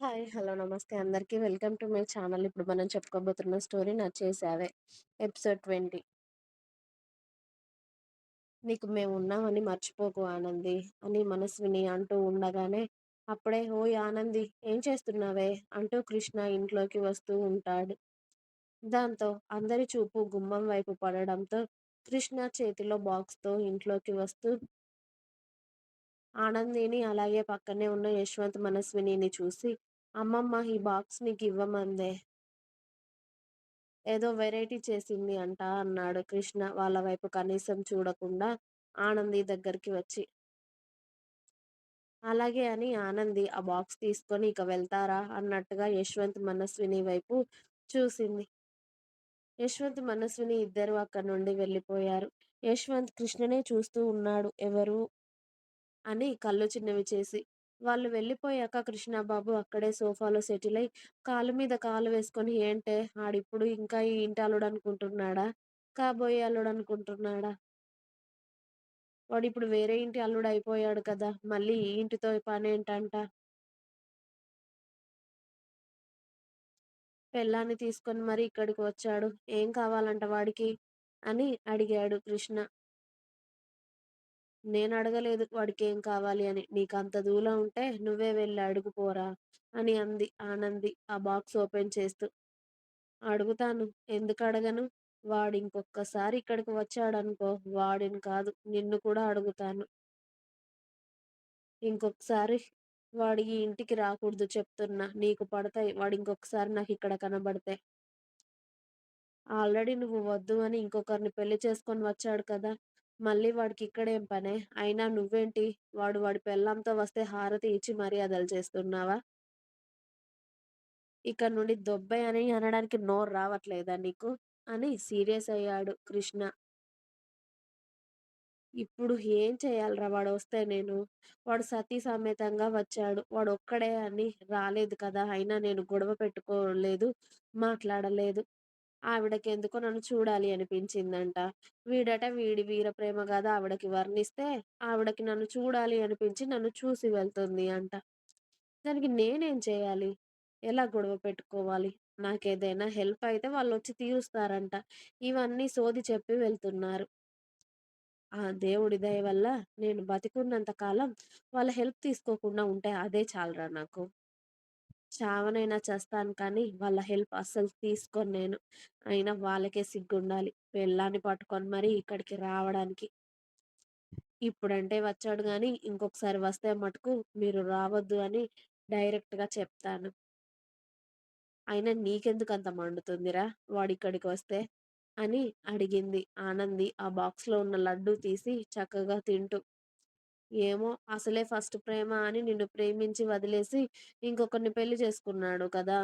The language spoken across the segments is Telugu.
హాయ్. హలో. నమస్తే అందరికీ వెల్కమ్ టు మై ఛానల్. ఇప్పుడు మనం చెప్పుకోబోతున్న స్టోరీ 'నచ్చేసావే' ఎపిసోడ్ 20. నీకు మేము ఉన్నామని మర్చిపోకు ఆనంది అని మనస్విని అంటూ ఉండగానే అప్పుడే ఓయ్ ఆనంది ఏం చేస్తున్నావే అంటూ కృష్ణ ఇంట్లోకి వస్తూ ఉంటాడు. దాంతో అందరి చూపు గుమ్మం వైపు పడడంతో కృష్ణ చేతిలో బాక్స్తో ఇంట్లోకి వస్తూ ఆనందిని అలాగే పక్కనే ఉన్న యశ్వంత్ మనస్వినిని చూసి అమ్మమ్మ ఈ బాక్స్ నీకు ఇవ్వమందే. ఏదో వెరైటీ చేసింది అంట అన్నాడు కృష్ణ. వాళ్ళ వైపు కనీసం చూడకుండా ఆనంది దగ్గరికి వచ్చి అలాగే అని ఆనంది ఆ బాక్స్ తీసుకొని ఇక వెళ్తారా? అన్నట్టుగా యశ్వంత్ మనస్విని వైపు చూసింది. యశ్వంత్ మనస్విని ఇద్దరు అక్కడి నుండి వెళ్ళిపోయారు. యశ్వంత్ కృష్ణనే చూస్తూ ఉన్నాడు. ఎవరు? అని కళ్ళు చిన్నవి చేసి వాళ్ళు వెళ్ళిపోయాక కృష్ణబాబు అక్కడే సోఫాలో సెటిల్ అయి కాలు మీద కాలు వేసుకొని ఏంటే ఆడిప్పుడు ఇంకా ఈ ఇంటి అల్లుడు అనుకుంటున్నాడా కాబోయే అల్లుడు అనుకుంటున్నాడా వాడు ఇప్పుడు వేరే ఇంటి అల్లుడు అయిపోయాడు కదా మళ్ళీ ఈ ఇంటితో పనేంటంట? పెళ్ళాన్ని తీసుకొని మరి ఇక్కడికి వచ్చాడు ఏం కావాలంట వాడికి? అని అడిగాడు కృష్ణ. నేను అడగలేదు వాడికి ఏం కావాలి అని. నీకు అంత దూలం ఉంటే నువ్వే వెళ్ళి అడుగుపోరా అని అంది ఆనంది ఆ బాక్స్ ఓపెన్ చేస్తూ. అడుగుతాను. ఎందుకు అడగను? వాడు ఇంకొకసారి ఇక్కడికి వచ్చాడనుకో వాడిని కాదు నిన్ను కూడా అడుగుతాను. ఇంకొకసారి వాడి ఈ ఇంటికి రాకూడదు చెప్తున్నా. నీకు పడతాయి. వాడు ఇంకొకసారి నాకు ఇక్కడ కనబడితే. ఆల్రెడీ నువ్వు వద్దు అని ఇంకొకరిని పెళ్ళి చేసుకొని వచ్చాడు కదా. మళ్ళీ వాడికి ఇక్కడేం పనే? అయినా నువ్వేంటి? వాడు వాడి పెళ్ళంతో వస్తే హారతి ఇచ్చి మర్యాదలు చేస్తున్నావా? ఇక్కడ నుండి దొబ్బే అని అనడానికి నోరు రావట్లేదా నీకు? అని సీరియస్ అయ్యాడు కృష్ణ. ఇప్పుడు ఏం చేయాలిరా వాడు వస్తే నేను? వాడు సతీ సమేతంగా వచ్చాడు. వాడు ఒక్కడే అని రాలేదు కదా? అయినా నేను గొడవ పెట్టుకోలేదు మాట్లాడలేదు. ఆవిడకి ఎందుకో నన్ను చూడాలి అనిపించిందంట. వీడట వీడి వీర ప్రేమ కదా ఆవిడకి వర్ణిస్తే ఆవిడకి నన్ను చూడాలి అనిపించి నన్ను చూసి వెళ్తుంది అంట. దానికి నేనేం చేయాలి? ఎలా గొడవ పెట్టుకోవాలి? నాకేదైనా హెల్ప్ అయితే వాళ్ళు వచ్చి తీరుస్తారంట. ఇవన్నీ సోది చెప్పి వెళ్తున్నారు. ఆ దేవుడి దయ వల్ల నేను బతికున్నంత కాలం వాళ్ళ హెల్ప్ తీసుకోకుండా ఉంటే అదే చాలరా నాకు. చావనైనా చేస్తాను కానీ వాళ్ళ హెల్ప్ అస్సలు తీసుకొని నేను. అయినా వాళ్ళకే సిగ్గుండాలి. పెళ్ళాన్ని పట్టుకొని మరీ ఇక్కడికి రావడానికి. ఇప్పుడంటే వచ్చాడు కానీ ఇంకొకసారి వస్తే మటుకు మీరు రావద్దు అని డైరెక్ట్గా చెప్తాను. అయినా నీకెందుకు అంత మండుతుందిరా? వాడిక్కడికి వస్తే? అని అడిగింది. ఆనంది ఆ బాక్స్లో ఉన్న లడ్డు తీసి చక్కగా తింటూ ఏమో అసలే ఫస్ట్ ప్రేమ అని నిన్ను ప్రేమించి వదిలేసి ఇంకొకరిని పెళ్ళి చేసుకున్నాడు కదా.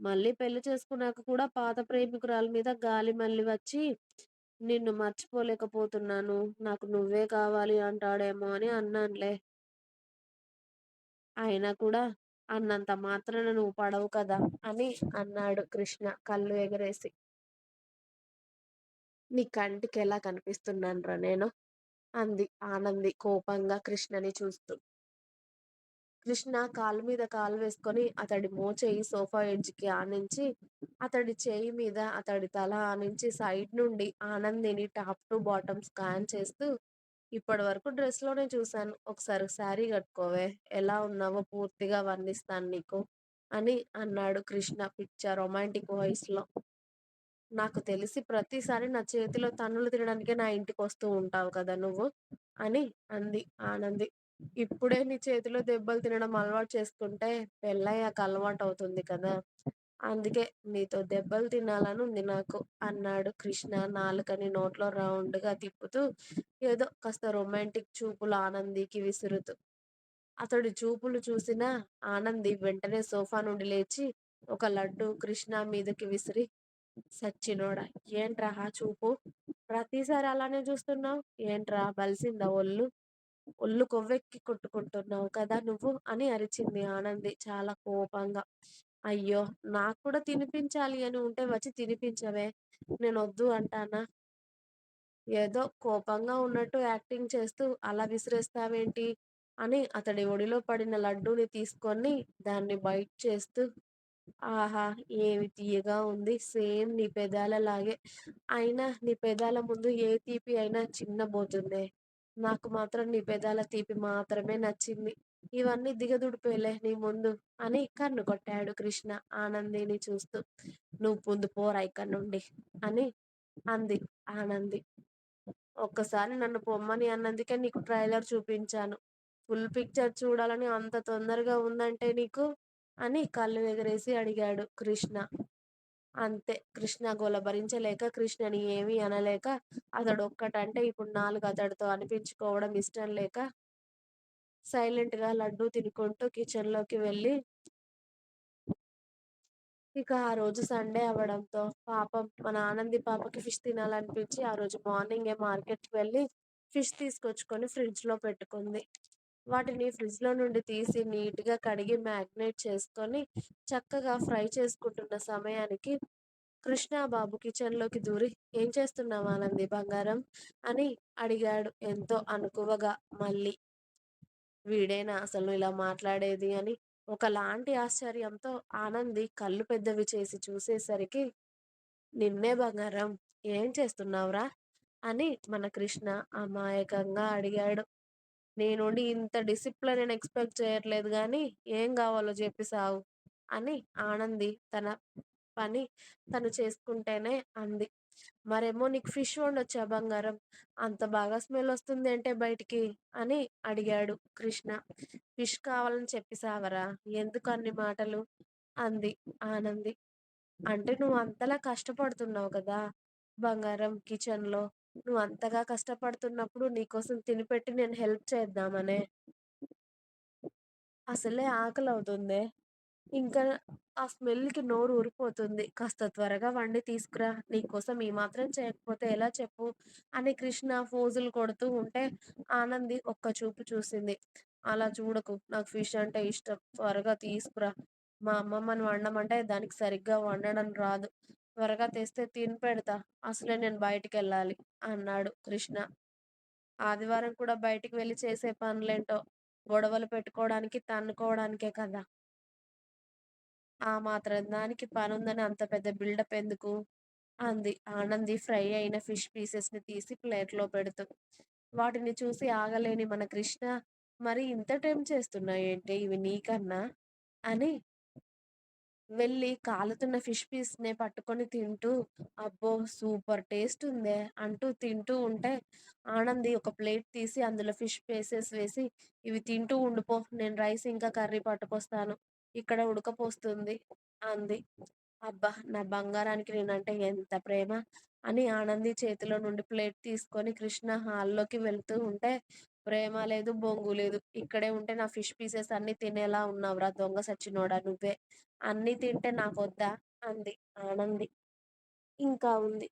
మళ్ళీ పెళ్ళి చేసుకున్నాక కూడా పాత ప్రేమికురాల మీద గాలి మళ్ళీ వచ్చి నిన్ను మర్చిపోలేకపోతున్నాను నాకు నువ్వే కావాలి అంటాడేమో అని అన్నానులే. అయినా కూడా అన్నంత మాత్రాన నువ్వు పడవు కదా అని అన్నాడు కృష్ణ కళ్ళు ఎగరేసి. నీ కంటికి ఎలా కనిపిస్తున్నానురా నేను? అంది ఆనంది కోపంగా కృష్ణని చూస్తూ. కృష్ణ కాలు మీద కాలు వేసుకొని అతడి మోచేయి సోఫా ఎడ్జ్కి ఆనించి అతడి చేయి మీద అతడి తల ఆనించి సైడ్ నుండి ఆనందిని టాప్ టు బాటమ్ స్కాన్ చేస్తూ ఇప్పటి వరకు డ్రెస్లోనే చూశాను. ఒకసారి శారీ కట్టుకోవే. ఎలా ఉన్నావో పూర్తిగా వర్ణిస్తాను నీకు అని అన్నాడు కృష్ణ పిక్చర్ రొమాంటిక్ వాయిస్లో. నాకు తెలిసి ప్రతిసారి నా చేతిలో తన్నులు తినడానికే నా ఇంటికి వస్తూ ఉంటావు కదా నువ్వు? అని అంది ఆనంది. ఇప్పుడే నీ చేతిలో దెబ్బలు తినడం అలవాటు చేసుకుంటే పెళ్ళయ్యాక అలవాటు అవుతుంది కదా? అందుకే నీతో దెబ్బలు తినాలని ఉంది నాకు అన్నాడు కృష్ణ నాలుకని నోట్లో రౌండ్గా తిప్పుతూ ఏదో కాస్త రొమాంటిక్ చూపులు ఆనందికి విసురుతూ. అతడి చూపులు చూసిన ఆనంది వెంటనే సోఫా నుండి లేచి ఒక లడ్డు కృష్ణ మీదకి విసిరి సచ్చినోడా? ఏంట్రా ఆ చూపు? ప్రతిసారి అలానే చూస్తున్నావు? ఏంట్రా బలిసిందా ఒళ్ళు? ఒళ్ళు కొవ్వెక్కి కొట్టుకుంటున్నావు కదా నువ్వు? అని అరిచింది ఆనంది చాలా కోపంగా. అయ్యో! నాకు కూడా తినిపించాలి అని ఉంటే వచ్చి తినిపించవే. నేను వద్దు అంటానా? ఏదో కోపంగా ఉన్నట్టు యాక్టింగ్ చేస్తూ అలా విసిరేస్తావేంటి? అని అతడి ఒడిలో పడిన లడ్డూని తీసుకొని దాన్ని బైట్ చేస్తూ ఆహా! ఏమి తియ్యగా ఉంది. సేమ్ నీ పెదాలలాగే. అయినా నీ పెదాల ముందు ఏ తీపి అయినా చిన్నబోతుందే. నాకు మాత్రం నీ పెదాల తీపి మాత్రమే నచ్చింది. ఇవన్నీ దిగదుడిపేలే నీ ముందు అని కన్ను కొట్టాడు కృష్ణ ఆనందిని చూస్తూ. నువ్వు ముందు పోరా ఇక్కడి నుండి అని అంది ఆనంది. ఒక్కసారి నన్ను పొమ్మని అన్నందుకే నీకు ట్రైలర్ చూపించాను. ఫుల్ పిక్చర్ చూడాలని అంత తొందరగా ఉందంటే నీకు? అని కళ్ళు ఎగరేసి అడిగాడు కృష్ణ. అంతే కృష్ణ గోల భరించలేక కృష్ణని ఏమీ అనలేక అతడు ఒక్కటంటే ఇప్పుడు నాలుగు అతడితో అనిపించుకోవడం ఇష్టం లేక సైలెంట్గా లడ్డూ తినుకుంటూ కిచెన్లోకి వెళ్ళి ఇక ఆ రోజు సండే అవ్వడంతో పాపం మన ఆనంది పాపకి ఫిష్ తినాలనిపించి ఆ రోజు మార్నింగే మార్కెట్‌కి వెళ్ళి ఫిష్ తీసుకొచ్చుకొని ఫ్రిడ్జ్‌లో పెట్టుకుంది. వాటిని ఫ్రిడ్జ్‌లో నుండి తీసి నీట్‌గా కడిగి మ్యాగ్నేట్ చేసుకొని చక్కగా ఫ్రై చేసుకుంటున్న సమయానికి కృష్ణాబాబు కిచెన్‌లోకి దూరి "ఏం చేస్తున్నావు ఆనంది బంగారం" అని అడిగాడు ఎంతో అనుకువగా మళ్ళీ. వీడేనా అసలు ఇలా మాట్లాడేది? అని ఒకలాంటి ఆశ్చర్యంతో ఆనంది కళ్ళు పెద్దవి చేసి చూసేసరికి నిన్నే బంగారం ఏం చేస్తున్నావురా? అని మన కృష్ణ అమాయకంగా అడిగాడు. నీ నుండి ఇంత డిసిప్లిన్ నేను ఎక్స్పెక్ట్ చేయట్లేదు కానీ ఏం కావాలో చెప్పి సావు అని ఆనంది తన పని తను చేసుకుంటేనే అంది. మరేమో నీకు ఫిష్ వండొచ్చా బంగారం? అంత బాగా స్మెల్ వస్తుంది అంటే బయటికి? అని అడిగాడు కృష్ణ. ఫిష్ కావాలని చెప్పి సావరా? ఎందుకు అన్ని మాటలు? అంది ఆనంది. అంటే నువ్వు అంతలా కష్టపడుతున్నావు కదా బంగారం కిచెన్లో. నువ్వు అంతగా కష్టపడుతున్నప్పుడు నీకోసం తినిపెట్టి నేను హెల్ప్ చేద్దామనే అసలే ఆకలి అవుతుంది ఇంకా ఆ స్మెల్‌కి నోరు ఊరిపోతుంది. కాస్త త్వరగా వండి తీసుకురా. నీకోసం ఈ మాత్రం చేయకపోతే ఎలా చెప్పు? అని కృష్ణ ఫోజులు కొడుతూ ఉంటే ఆనంది ఒక్క చూపు చూసింది. అలా చూడకు. నాకు ఫిష్ అంటే ఇష్టం. త్వరగా తీసుకురా. మా అమ్మమ్మని వండమంటే దానికి సరిగ్గా వండడం రాదు. త్వరగా తెస్తే తిని పెడతా అసలే నేను బయటికి వెళ్ళాలి అన్నాడు కృష్ణ. ఆదివారం కూడా బయటికి వెళ్ళి చేసే పనులేంటో గొడవలు పెట్టుకోవడానికి, తన్నుకోవడానికే కదా! ఆ మాత్రం దానికి పనుందని అంత పెద్ద బిల్డప్ ఎందుకు? అంది ఆనంది ఫ్రై అయిన ఫిష్ పీసెస్‌ని తీసి ప్లేట్‌లో పెడుతూ. వాటిని చూసి ఆగలేని మన కృష్ణ మరి ఇంత టైం చేస్తున్నాయేంటి ఇవి నీకన్నా? అని వెళ్ళి కాలుతున్న ఫిష్ పీస్‌నే పట్టుకొని తింటూ అబ్బో! సూపర్ టేస్ట్ ఉందే అంటూ తింటూ ఉంటే ఆనంది ఒక ప్లేట్ తీసి అందులో ఫిష్ పీసెస్ వేసి ఇవి తింటూ ఉండిపో నేను రైస్ ఇంకా కర్రీ పట్టుకొస్తాను. ఇక్కడ ఉడకపోస్తుంది అంది. అబ్బా! నా బంగారానికి నేనంటే ఎంత ప్రేమ అని ఆనంది చేతిలో నుండి ప్లేట్ తీసుకొని కృష్ణ హాల్లోకి వెళ్తూ ఉంటే ప్రేమ లేదు, బొంగు లేదు. ఇక్కడే ఉంటే నా ఫిష్ పీసెస్ అన్నీ తినేలా ఉన్నావురా దొంగ సచ్చినోడా నువ్వే. అన్నీ తింటే నాకొద్దా? అంది ఆనంది. ఇంకా ఉంది.